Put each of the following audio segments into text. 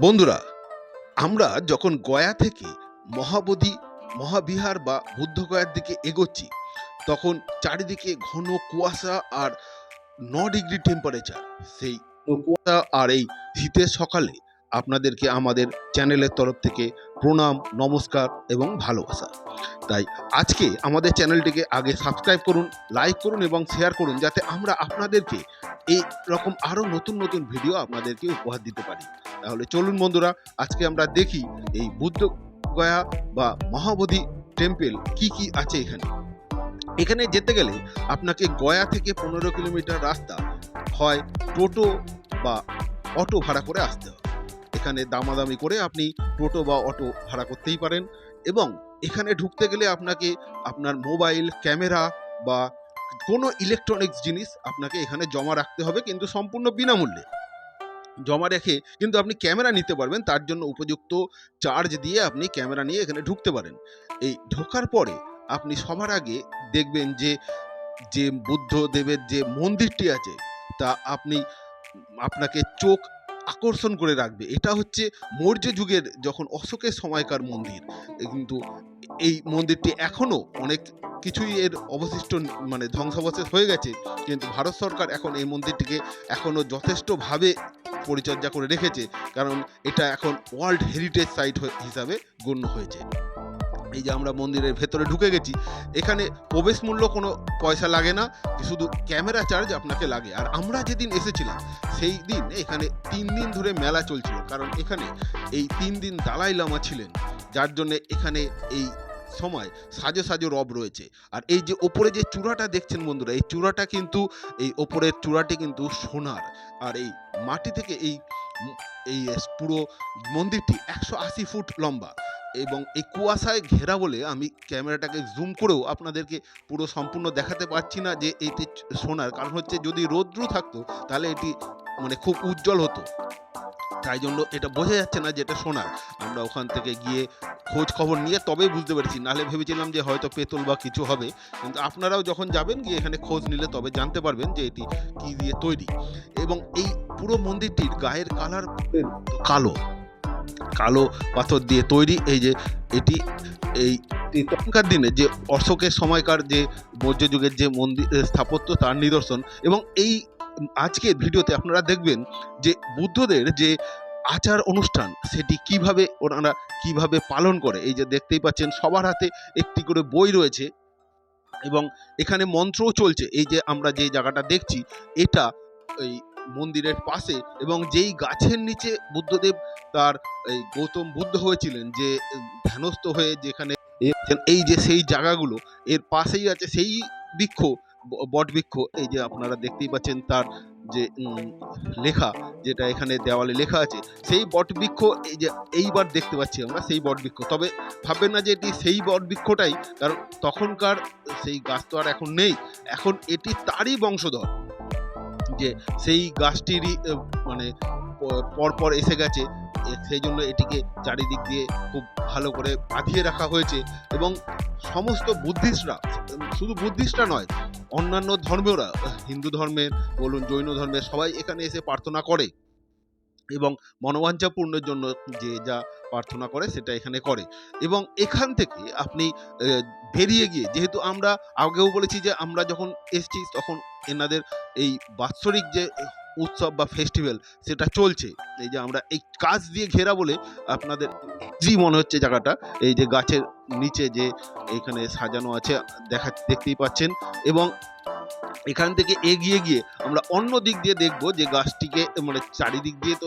বন্ধুরা, আমরা যখন গয়া থেকে মহাবোধি, মহাবিহার বা বুদ্ধগয়ার দিকে এগোচ্ছি, তখন চারিদিকে ঘন কুয়াশা আর ন ডিগ্রি টেম্পারেচার সেই কুয়াশা আর এই শীতের সকালে আপনাদেরকে আমাদের চ্যানেলের তরফ থেকে প্রণাম, নমস্কার এবং ভালোবাসা। তাই আজকে আমাদের চ্যানেলটিকে আগে সাবস্ক্রাইব করুন, লাইক করুন এবং শেয়ার করুন যাতে আমরা আপনাদেরকে এই রকম আরও নতুন নতুন ভিডিও আপনাদেরকে উপহার দিতে পারি। তাহলে চলুন বন্ধুরা, আজকে আমরা দেখি এই বুদ্ধ গয়া বা মহাবোধি টেম্পেল কি কি আছে এখানে। এখানে যেতে গেলে আপনাকে গয়া থেকে পনেরো কিলোমিটার রাস্তা হয় টোটো বা অটো ভাড়া করে আসতে হবে। এখানে দামাদামি করে আপনি টোটো বা অটো ভাড়া করতেই পারেন এবং এখানে ঢুকতে গেলে আপনাকে আপনার মোবাইল, ক্যামেরা বা কোনো ইলেকট্রনিক্স জিনিস আপনাকে এখানে জমা রাখতে হবে কিন্তু সম্পূর্ণ বিনামূল্যে। জমা রেখে কিন্তু আপনি ক্যামেরা নিতে পারবেন, তার জন্য উপযুক্ত চার্জ দিয়ে আপনি ক্যামেরা নিয়ে এখানে ঢুকতে পারেন। এই ঢোকার পরে আপনি সবার আগে দেখবেন যে যে বুদ্ধদেবের যে মন্দিরটি আছে, তা আপনি, আপনাকে চোখ আকর্ষণ করে রাখবে। এটা হচ্ছে মৌর্য যুগের যখন অশোকের সময়কার মন্দির কিন্তু এই মন্দিরটি এখনও অনেক কিছুই এর অবশিষ্ট মানে ধ্বংসাবশেষ হয়ে গেছে। কিন্তু ভারত সরকার এখন এই মন্দিরটিকে এখনও যথেষ্টভাবে পরিচর্যা করে রেখেছে। কারণ এটা এখন ওয়ার্ল্ড হেরিটেজ সাইট হিসাবে গণ্য হয়েছে। এই যে আমরা মন্দিরের ভেতরে ঢুকে গেছি, এখানে প্রবেশ মূল্য কোনো পয়সা লাগে না শুধু ক্যামেরা চার্জ আপনাকে লাগে। আর আমরা যেদিন এসেছিলাম, সেই দিন এখানে তিন দিন ধরে মেলা চলছিল। কারণ এখানে এই তিন দিন দালাই লামা ছিলেন, যার জন্য এখানে এই সময় সাজো সাজো রব রয়েছে। আর এই যে ওপরে যে চূড়াটা দেখছেন বন্ধুরা, এই চূড়াটা কিন্তু, এই ওপরের চূড়াটি কিন্তু সোনার। আর এই মাটি থেকে এই এই পুরো মন্দিরটি একশো আশি ফুট লম্বা। এবং এই কুয়াশায় ঘেরা বলে আমি ক্যামেরাটাকে জুম করেও আপনাদেরকে পুরো সম্পূর্ণ দেখাতে পারছি না যে এটি সোনার। কারণ হচ্ছে যদি রৌদ্র থাকতো তাহলে এটি মানে খুব উজ্জ্বল হতো। তাই জন্য এটা বোঝা যাচ্ছে না যে এটা সোনার। আমরা ওখান থেকে গিয়ে খোঁজ খবর নিয়ে তবেই বুঝতে পেরেছি। নাহলে ভেবেছিলাম যে হয়তো পেতল বা কিছু হবে। কিন্তু আপনারাও যখন যাবেন গিয়ে এখানে খোঁজ নিলে তবে জানতে পারবেন যে এটি কী দিয়ে তৈরি। এবং এই পুরো মন্দিরটির গায়ের কালার কালো। কালো পাথর দিয়ে তৈরি। এই যে এটি এই তখনকার দিনে যে অশোকের সময়কার যে মৌর্য যুগের যে মন্দির স্থাপত্য তার নিদর্শন এবং এই আজকের ভিডিওতে আপনারা দেখবেন যে বুদ্ধদের যে আচার অনুষ্ঠান, সেটি কীভাবে ওনারা কীভাবে পালন করে। এই যে দেখতেই পাচ্ছেন সবার হাতে একটি করে বই রয়েছে এবং এখানে মন্ত্রও চলছে। এই যে আমরা যে জায়গাটা দেখছি, এটা এই মন্দিরের পাশে এবং যেই গাছের নিচে বুদ্ধদেব তার এই গৌতম বুদ্ধ হয়েছিলেন যে, ধ্যানস্থ হয়ে যেখানে এই যে সেই জায়গাগুলো, এর পাশেই আছে সেই বৃক্ষ, ব- বট বৃক্ষ। এই যে আপনারা দেখতেই পাচ্ছেন তার যে লেখা, যেটা এখানে দেওয়ালে লেখা আছে, সেই বট বৃক্ষ, এই যে এইবার দেখতে পাচ্ছি আমরা সেই বট বৃক্ষ। তবে ভাববেন না যে এটি সেই বট বৃক্ষটাই, কারণ তখনকার সেই গাছ তো আর এখন নেই। এখন এটি তারই বংশধর। যে সেই গাছটিরই মানে পরপর এসে গেছে। সেই জন্য এটিকে চারিদিক দিয়ে খুব ভালো করে বাঁধিয়ে রাখা হয়েছে এবং সমস্ত বুদ্ধিস্টরা, শুধু বুদ্ধিস্টরা নয়, অন্যান্য ধর্মেরা হিন্দু ধর্মের বলুন, জৈন ধর্মের সবাই এখানে এসে প্রার্থনা করে। এবং মনোবাঞ্ছা পূর্ণের জন্য যে যা প্রার্থনা করে সেটা এখানে করে। এবং এখান থেকে আপনি বেরিয়ে গিয়ে, যেহেতু আমরা আগেও বলেছি যে আমরা যখন এসছি তখন এনাদের এই বাৎসরিক যে উৎসব বা ফেস্টিভ্যাল সেটা চলছে। এই যে আমরা এই কাজ দিয়ে ঘেরা বলে আপনাদের জি মনে হচ্ছে জায়গাটা। এই যে গাছের নিচে যে এখানে সাজানো আছে, দেখা, দেখতেই পাচ্ছেন। এবং এখান থেকে এগিয়ে গিয়ে আমরা অন্য দিক দিয়ে দেখব যে গাছটিকে মানে চারিদিক দিয়ে তো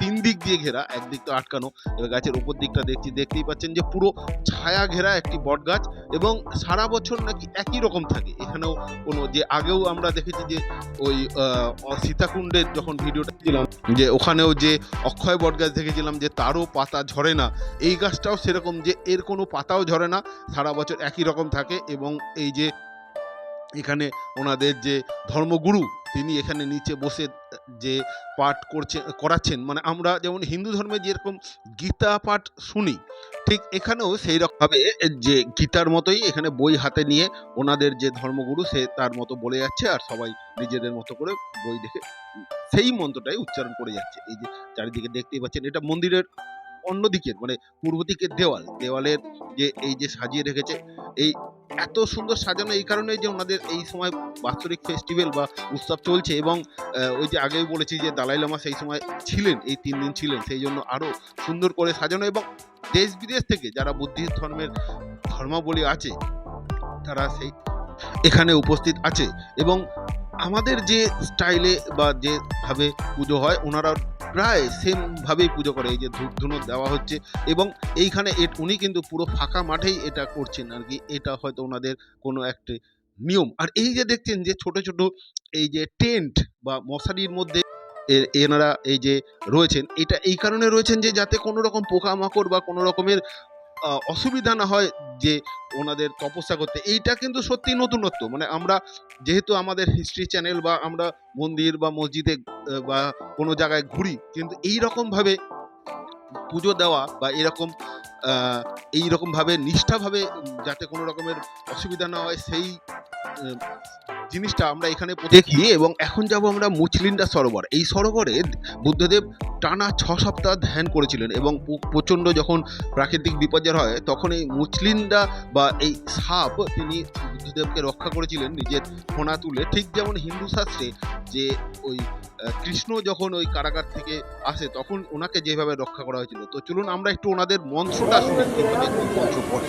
তিন দিক দিয়ে ঘেরা, একদিক তো আটকানো। এবার গাছের উপর দিকটা দেখছি, দেখতেই পাচ্ছেন যে পুরো ছায়া ঘেরা একটি বট গাছ এবং সারা বছর নাকি একই রকম থাকে। এখানেও কোনো যে আগেও আমরা দেখেছি যে ওই সীতাকুণ্ডের যখন ভিডিওটা ছিলাম যে ওখানেও যে অক্ষয় বট গাছ দেখেছিলাম যে তারও পাতা ঝরে না, এই গাছটাও সেরকম যে এর কোনো পাতাও ঝরে না, সারা বছর একই রকম থাকে এবং এই যে এখানে ওনাদের যে ধর্মগুরু, তিনি এখানে নিচে বসে যে পাঠ করছে, করাচ্ছেন। মানে আমরা যেমন হিন্দু ধর্মে যেরকম গীতা পাঠ শুনি, ঠিক এখানেও সেই রকমভাবে যে গীতার মতোই এখানে বই হাতে নিয়ে ওনাদের যে ধর্মগুরু, সে তার মতো বলে যাচ্ছে আর সবাই নিজেদের মতো করে বই দেখে সেই মন্ত্রটাই উচ্চারণ করে যাচ্ছে। এই যে চারিদিকে দেখতেই পাচ্ছেন, এটা মন্দিরের অন্য দিকের মানে পূর্ব দিকের দেওয়াল। দেওয়ালের যে এই যে সাজিয়ে রেখেছে, এই এত সুন্দর সাজানো এই কারণে যে ওনাদের এই সময় বাৎসরিক ফেস্টিভ্যাল বা উৎসব চলছে এবং ওই যে আগেই বলেছি যে দালাই লামা সেই সময় ছিলেন, এই তিন দিন ছিলেন, সেই জন্য আরও সুন্দর করে সাজানো এবং দেশ বিদেশ থেকে যারা বুদ্ধিস্ট ধর্মের ধর্মাবলী আছে, তারা সেই এখানে উপস্থিত আছে এবং আমাদের যে স্টাইলে বা যেভাবে পুজো হয়, ওনারা প্রায় সেমভাবেই পুজো করে। এই যে ধূপ ধুনো দেওয়া হচ্ছে এবং এইখানে এ- উনি কিন্তু পুরো ফাঁকা মাঠেই এটা করছেন আর কি। এটা হয়তো ওনাদের কোনো একটি নিয়ম। আর এই যে দেখছেন যে ছোট ছোট এই যে টেন্ট বা মশারির মধ্যে এনারা এই যে রয়েছেন, এটা এই কারণে রয়েছেন যে যাতে কোনো রকম পোকামাকড় বা কোনো রকমের অসুবিধা না হয় যে ওনাদের তপস্যা করতে এইটা কিন্তু সত্যি নতুনত্ব। মানে আমরা যেহেতু আমাদের হিস্ট্রি চ্যানেল বা আমরা মন্দির বা মসজিদে বা কোনো জায়গায় ঘুরি, কিন্তু এই রকম ভাবে পুজো দেওয়া বা এরকম এই রকম ভাবে নিষ্ঠাভাবে যাতে কোনো রকমের অসুবিধা না হয়, সেই জিনিসটা আমরা এখানে দেখি এবং এখন যাব আমরা মুচলিন্ডা সরোবর। এই সরোবরে বুদ্ধদেব টানা ছ সপ্তাহ ধ্যান করেছিলেন এবং প্রচণ্ড যখন প্রাকৃতিক বিপর্যয় হয়, তখন এই মুচলিন্ডা বা এই সাপ তিনি বুদ্ধদেবকে রক্ষা করেছিলেন নিজের ফোনা তুলে। ঠিক যেমন হিন্দু শাস্ত্রে যে ওই কৃষ্ণ যখন ওই কারাগার থেকে আসে, তখন ওনাকে যেভাবে রক্ষা করা হয়েছিল। তো চলুন আমরা একটু ওনাদের মন্ত্রটা শুনি। মন্ত্র পড়ে।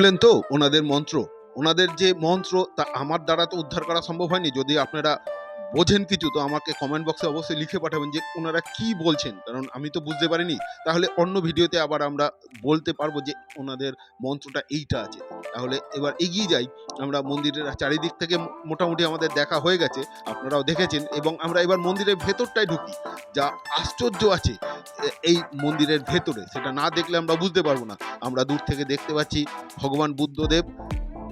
শুনলেন তো? ওনাদের মন্ত্র। ওনাদের যে মন্ত্র, তা আমার দ্বারা তো উদ্ধার করা সম্ভব হয়নি। যদি আপনারা বোঝেন কিছু, তো আমাকে কমেন্ট বক্সে অবশ্যই লিখে পাঠাবেন যে ওনারা কি বলছেন। কারণ আমি তো বুঝতে পারিনি। তাহলে অন্য ভিডিওতে আবার আমরা বলতে পারব যে ওনাদের মন্ত্রটা এইটা আছে। তাহলে এবার এগিয়ে যাই। আমরা মন্দিরের চারিদিক থেকে মোটামুটি আমাদের দেখা হয়ে গেছে, আপনারাও দেখেছেন। এবং আমরা এবার মন্দিরের ভেতরটায় ঢুকি। যা আশ্চর্য আছে এই মন্দিরের ভেতরে। সেটা না দেখলে আমরা বুঝতে পারব না। আমরা দূর থেকে দেখতে পাচ্ছি ভগবান বুদ্ধদেব।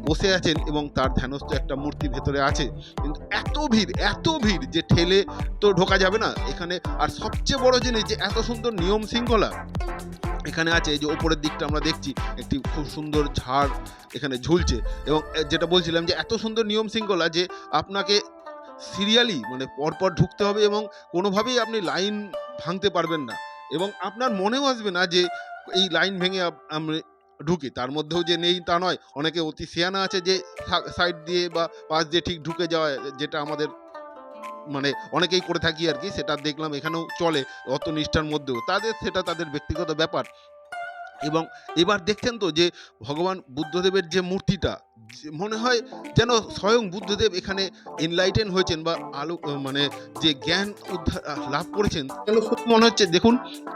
বসে আছেন এবং তার ধ্যানস্থ একটা মূর্তি ভেতরে আছে। কিন্তু এত ভিড় এত ভিড় যে ঠেলে তো ঢোকা যাবে না। এখানে আর সবচেয়ে বড় জিনিস যে এত সুন্দর নিয়ম শৃঙ্খলা এখানে আছে যে ওপরের দিকটা আমরা দেখছি, একটি খুব সুন্দর ঝাড় এখানে ঝুলছে। এবং যেটা বলছিলাম যে এত সুন্দর নিয়ম শৃঙ্খলা যে আপনাকে সিরিয়ালি মানে পরপর ঢুকতে হবে এবং কোনোভাবেই আপনি লাইন ভাঙতে পারবেন না। এবং আপনার মনেও আসবে না যে এই লাইন ভেঙে আপ- আমি ঢুকি। তার মধ্যেও যে নেই তা নয়। অনেকে অতি সিয়ানা আছে যে সাইড দিয়ে বা পাশ দিয়ে ঠিক ঢুকে যাওয়া যেটা আমাদের মানে অনেকেই করে থাকি আর কি, সেটা দেখলাম এখানেও চলে অত নিষ্ঠার মধ্যেও। তাদের, সেটা তাদের ব্যক্তিগত ব্যাপার। এবং এবার দেখছেন তো যে ভগবান বুদ্ধদেবের যে মূর্তিটা মনে হয় যেন স্বয়ং বুদ্ধদেব এখানে এনলাইটেন হয়েছেন বা আলো মানে যে জ্ঞান উদ্ধার লাভ করেছেন। সত্যি মনে হচ্ছে, দেখুন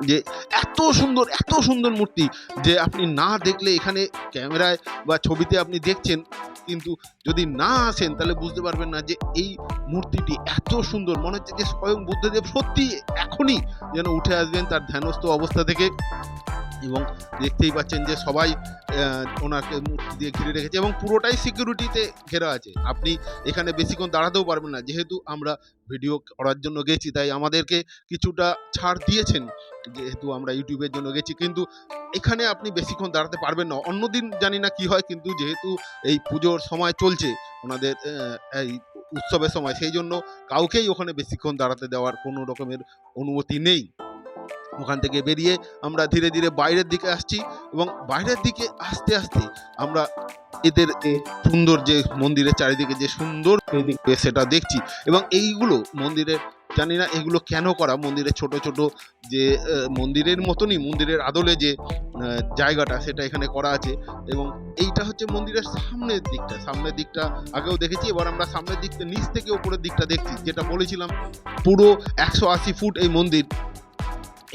যে এত সুন্দর এত সুন্দর মূর্তি যে আপনি না দেখলে এখানে ক্যামেরায় বা ছবিতে আপনি দেখছেন, কিন্তু যদি না আসেন তাহলে বুঝতে পারবেন না যে এই মূর্তিটি এত সুন্দর। মনে হচ্ছে যে স্বয়ং বুদ্ধদেব সত্যি এখনই যেন উঠে আসবেন তার ধ্যানস্থ অবস্থা থেকে। এবং দেখতেই পাচ্ছেন যে সবাই ওনাকে মূর্তি দিয়ে ঘিরে রেখেছে এবং পুরোটাই সিকিউরিটিতে ঘেরা আছে। আপনি এখানে বেশিক্ষণ দাঁড়াতেও পারবেন না। যেহেতু আমরা ভিডিও করার জন্য গেছি, তাই আমাদেরকে কিছুটা ছাড় দিয়েছেন। যেহেতু আমরা ইউটিউবের জন্য গেছি, কিন্তু এখানে আপনি বেশিক্ষণ দাঁড়াতে পারবেন না। অন্যদিন জানি না কি হয়, কিন্তু যেহেতু এই পুজোর সময় চলছে, ওনাদের এই উৎসবের সময়, সেই জন্য কাউকেই ওখানে বেশিক্ষণ দাঁড়াতে দেওয়ার কোনো রকমের অনুমতি নেই। ওখান থেকে বেরিয়ে আমরা ধীরে ধীরে বাইরের দিকে আসছি এবং বাইরের দিকে আস্তে আস্তে আমরা এদের সুন্দর যে মন্দিরের চারিদিকে যে সুন্দর সেটা দেখছি এবং এইগুলো মন্দিরের, জানি না এগুলো কেন করা, মন্দিরের ছোট ছোট যে মন্দিরের মতনই মন্দিরের আদলে যে জায়গাটা সেটা এখানে করা আছে এবং এইটা হচ্ছে মন্দিরের সামনের দিকটা সামনের দিকটা আগেও দেখেছি, এবার আমরা সামনের দিকটা, নিচ থেকে উপরের দিকটা দেখছি, যেটা বলেছিলাম পুরো একশো আশি ফুট এই মন্দির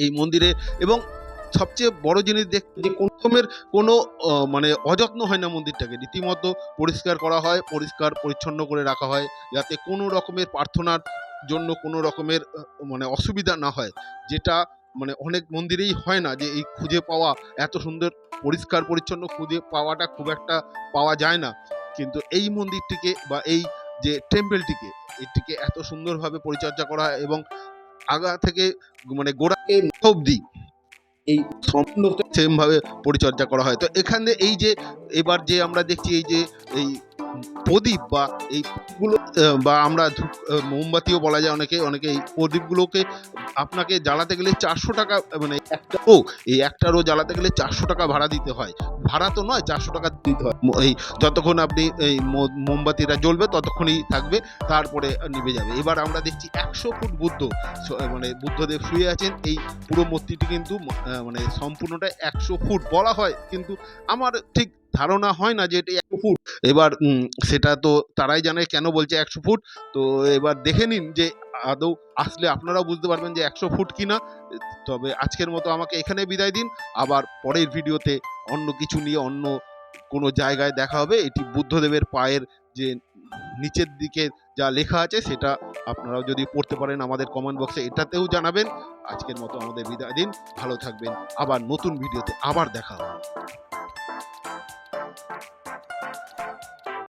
এই মন্দিরে এবং সবচেয়ে বড় জিনিস দেখ, যে কোনো রকমের কোনো মানে অযত্ন হয় না মন্দিরটাকে। রীতিমতো পরিষ্কার করা হয়, পরিষ্কার পরিচ্ছন্ন করে রাখা হয়, যাতে কোনো রকমের প্রার্থনার জন্য কোনো রকমের মানে অসুবিধা না হয়। যেটা মানে অনেক মন্দিরেই হয় না যে এই খুঁজে পাওয়া, এত সুন্দর পরিষ্কার পরিচ্ছন্ন খুঁজে পাওয়াটা খুব একটা পাওয়া যায় না। কিন্তু এই মন্দিরটিকে বা এই যে টেম্পেলটিকে, এটিকে এত সুন্দরভাবে পরিচর্যা করা হয় এবং আগা থেকে মানে অব্দি অবধি এই সম্পূর্ণ সেমভাবে পরিচর্যা করা হয়। তো এখানে এই যে, এবার যে আমরা দেখছি এই যে, এই প্রদীপ বা এই গুলো বা আমরা মোমবাতিও বলা যায় অনেকে অনেকে এই প্রদীপগুলোকে আপনাকে জ্বালাতে গেলে চারশো টাকা মানে একটা ও এই একটা একটারও জ্বালাতে গেলে চারশো টাকা ভাড়া দিতে হয়। ভাড়া তো নয়, চারশো টাকা দিতে হয়। এই যতক্ষণ আপনি এই মোমবাতিটা জ্বলবে ততক্ষণই থাকবে, তারপরে নিভে যাবে। এবার আমরা দেখছি একশো ফুট বুদ্ধ মানে বুদ্ধদেব শুয়ে আছেন। এই পুরো মূর্তিটি কিন্তু মানে সম্পূর্ণটা একশো ফুট বলা হয়। কিন্তু আমার ঠিক ধারণা হয় না যে এটি ফুট। এবার সেটা তো তারাই জানে কেন বলছে একশো ফুট। তো এবার দেখে নিন যে আদৌ আসলে আপনারাও বুঝতে পারবেন যে একশো ফুট কিনা। তবে আজকের মতো আমাকে এখানে বিদায় দিন। আবার পরের ভিডিওতে অন্য কিছু নিয়ে, অন্য কোনো জায়গায় দেখা হবে। এটি বুদ্ধদেবের পায়ের যে নিচের দিকে যা লেখা আছে, সেটা আপনারাও যদি পড়তে পারেন আমাদের কমেন্ট বক্সে এটাতেও জানাবেন। আজকের মতো আমাদের বিদায় দিন। ভালো থাকবেন। আবার নতুন ভিডিওতে আবার দেখা হবে।